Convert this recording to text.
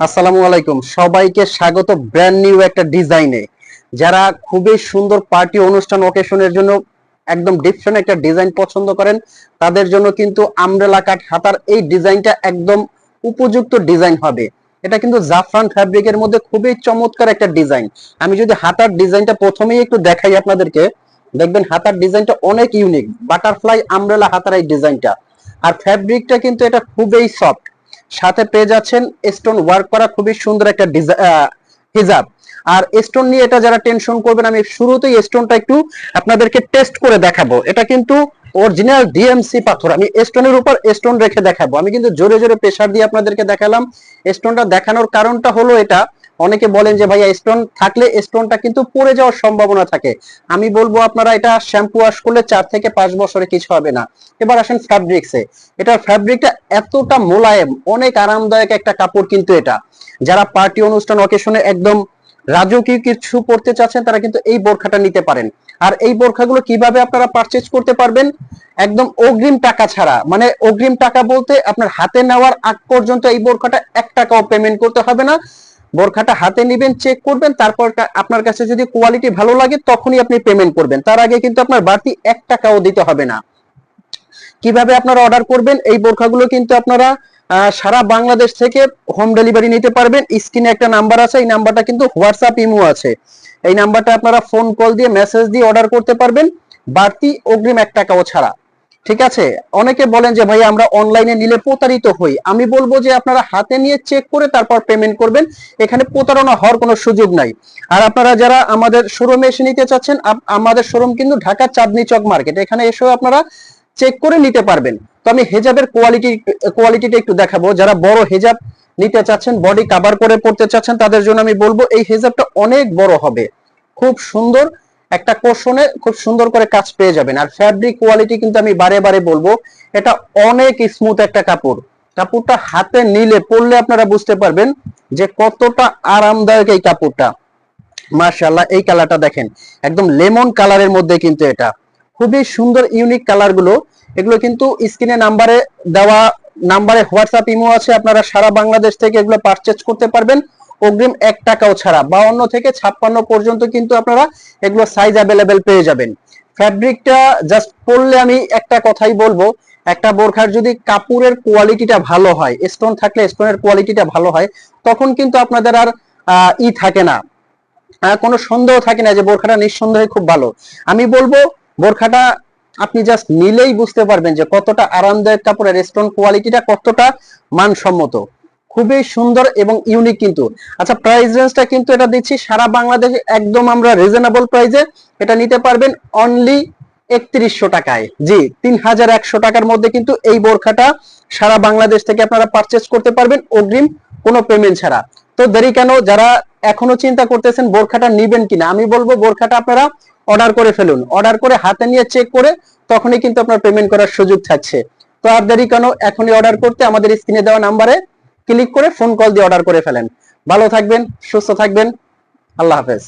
আসসালামু আলাইকুম। সবাইকে স্বাগত ব্র্যান্ড নিউ একটা ডিজাইনে যারা খুবই সুন্দর পার্টি অনুষ্ঠান ওকেশনের জন্য একদম ডিফারেন্ট একটা ডিজাইন পছন্দ করেন, তাদের জন্য কিন্তু আমরেলা কাট হাতার এই ডিজাইনটা একদম উপযুক্ত ডিজাইন হবে। এটা কিন্তু জাফরান ফ্যাব্রিকের মধ্যে খুবই চমৎকার একটা ডিজাইন আমি যদি হাতার ডিজাইনটা প্রথমেই একটু দেখাই আপনাদেরকে, দেখবেন হাতার ডিজাইনটা অনেক ইউনিক বাটারফ্লাই আমরেলা হাতার এই ডিজাইনটা আর ফ্যাব্রিকটা কিন্তু এটা খুবই সফট সাথে পেয়ে যাচ্ছেন স্টোন ওয়ার্ক করা খুবই সুন্দর একটা হিজাব। আর স্টোন নিয়ে এটা যারা টেনশন করবেন, আমি শুরুতেই স্টোনটা একটু আপনাদেরকে টেস্ট করে দেখাবো। এটা কিন্তু অরিজিনাল ডিএমসি পাথর। আমি স্টোনের উপর স্টোন রেখে দেখাবো। আমি কিন্তু জোরে জোরে প্রেসার দিয়ে আপনাদেরকে দেখালাম। স্টোনটা দেখানোর কারণটা হলো এটা। অনেকে বলেন যে, ভাইয়া স্টোন থাকলে স্টোনটা কিন্তু পড়ে যাওয়ার সম্ভাবনা থাকে। আমি বলব, আপনারা এটা শ্যাম্পু ওয়াশ করলে চার থেকে পাঁচ বছরে কিছু হবে না। এবার আসেন ফ্যাব্রিক্সে এটার ফ্যাব্রিকটা এতটা মোলায়েম, অনেক আরামদায়ক একটা কাপড় কিন্তু এটা। যারা পার্টি অনুষ্ঠান অকেশনে একদম রাজকীয় কিছু পড়তে চাচ্ছেন, তারা কিন্তু এই বোরখাটা নিতে পারেন। আর এই বোরখাগুলো কীভাবে আপনারা পারচেজ করতে পারবেন? একদম অগ্রিম টাকা ছাড়া। মানে অগ্রিম টাকা বলতে আপনার হাতে নেওয়ার আগ পর্যন্ত এই বোরখাটা এক টাকাও পেমেন্ট করতে হবে না। বোরখাটা হাতে নিবেন চেক করবেন, তারপর আপনার কাছে যদি কোয়ালিটি ভালো লাগে তখনই আপনি পেমেন্ট করবেন। তার আগে কিন্তু আপনার বাড়তি এক টাকাও দিতে হবে না। কীভাবে আপনারা অর্ডার করবেন? এই বোরখাগুলো কিন্তু আপনারা সারা বাংলাদেশ থেকে হোম ডেলিভারি নিতে পারবেন। স্ক্রিনে একটা নাম্বার আছে, এই নাম্বারটা কিন্তু হোয়াটসঅ্যাপ ইমো আছে। এই নাম্বারটা আপনারা ফোন কল দিয়ে মেসেজ দিয়ে অর্ডার করতে পারবেন। বাড়তি অগ্রিম এক টাকাও ছাড়া। ঠিক আছে? অনেকে বলেন যে ভাই আমরা অনলাইনে নিলে প্রতারিত হই। আমি বলব যে, আপনারা হাতে নিয়ে চেক করে তারপর পেমেন্ট করবেন। এখানে প্রতারণা হওয়ার কোনো সুযোগ নাই। আর আপনারা যারা আমাদের শোরুমে এসে নিতে চাচ্ছেন আমাদের শোরুম কিন্তু ঢাকা চাঁদনি চক মার্কেট এখানে এসেও আপনারা চেক করে নিতে পারবেন। তো আমি হেজাবের কোয়ালিটি কোয়ালিটিটা একটু দেখাবো। যারা বড় হেজাব নিতে চাচ্ছেন বডি কভার করে পড়তে চাচ্ছেন, তাদের জন্য আমি বলব, এই হেজাবটা অনেক বড় হবে। খুব সুন্দর। একটা কোশনে খুব সুন্দর করে কাজ পেয়ে যাবেন। আর ফ্যাব্রিক কোয়ালিটি কিন্তু আমি বারে বারে বলব, এটা অনেক স্মুথ একটা কাপড়। কাপড়টা হাতে নিলে পরলে আপনারা বুঝতে পারবেন যে কতটা আরামদায়ক এই কাপড়টা। মার্শাল্লাহ এই কালারটা দেখেন। একদম লেমন কালারের মধ্যে কিন্তু এটা। খুবই সুন্দর ইউনিক কালারগুলো। এগুলো কিন্তু স্ক্রিনে নাম্বারে দেওয়া, নাম্বারে হোয়াটসঅ্যাপ ইমো আছে। আপনারা সারা বাংলাদেশ থেকে এগুলো পারচেজ করতে পারবেন। অগ্রিম এক টাকাও ছাড়া বাউন্ন থেকে ছাপ্পান্ন পর্যন্ত কিন্তু আপনারা এগুলো সাইজ অ্যাভেলেবেল পেয়ে যাবেন। ফ্যাব্রিকটা জাস্ট পরলে আমি একটা কথাই বলব, একটা বোরখার যদি কাপড়ের কোয়ালিটিটা ভালো হয় স্টোন থাকলে স্টোনের কোয়ালিটিটা ভালো হয়, তখন কিন্তু আপনাদের আর ই থাকে না। কোনো সন্দেহ থাকে না যে বোরখাটা নিঃসন্দেহে খুব ভালো। আমি বলব, বোরখাটা আপনি জাস্ট নিলেই বুঝতে পারবেন যে কতটা আরামদায়ক কাপড়ের স্টোন কোয়ালিটিটা কতটা মানসম্মত। খুবই সুন্দর এবং ইউনিক কিন্তু। আচ্ছা প্রাইস রেঞ্জটা কিন্তু এটা দিচ্ছি, সারা বাংলাদেশে একদম আমরা রিজনেবল প্রাইসে এটা নিতে পারবেন অনলি একত্রিশশো টাকায়। জি, তিন হাজার একশো টাকার মধ্যে কিন্তু এই বোরখাটা সারা বাংলাদেশ থেকে আপনারা পারচেস করতে পারবেন, অগ্রিম কোনো পেমেন্ট ছাড়া। তো দেরি কেন? যারা এখনও চিন্তা করতেছেন বোরখাটা নিবেন কিনা, আমি বলব বোরখাটা আপনারা অর্ডার করে ফেলুন। অর্ডার করে হাতে নিয়ে চেক করে তখনই কিন্তু আপনার পেমেন্ট করার সুযোগ থাকছে। তো আর দেরি কেন? এখনই অর্ডার করতে আমাদের স্ক্রিনে দেওয়া নাম্বারে ক্লিক করে ফোন কল দিয়ে অর্ডার করে ফেলেন। ভালো থাকবেন সুস্থ থাকবেন। আল্লাহ হাফেজ।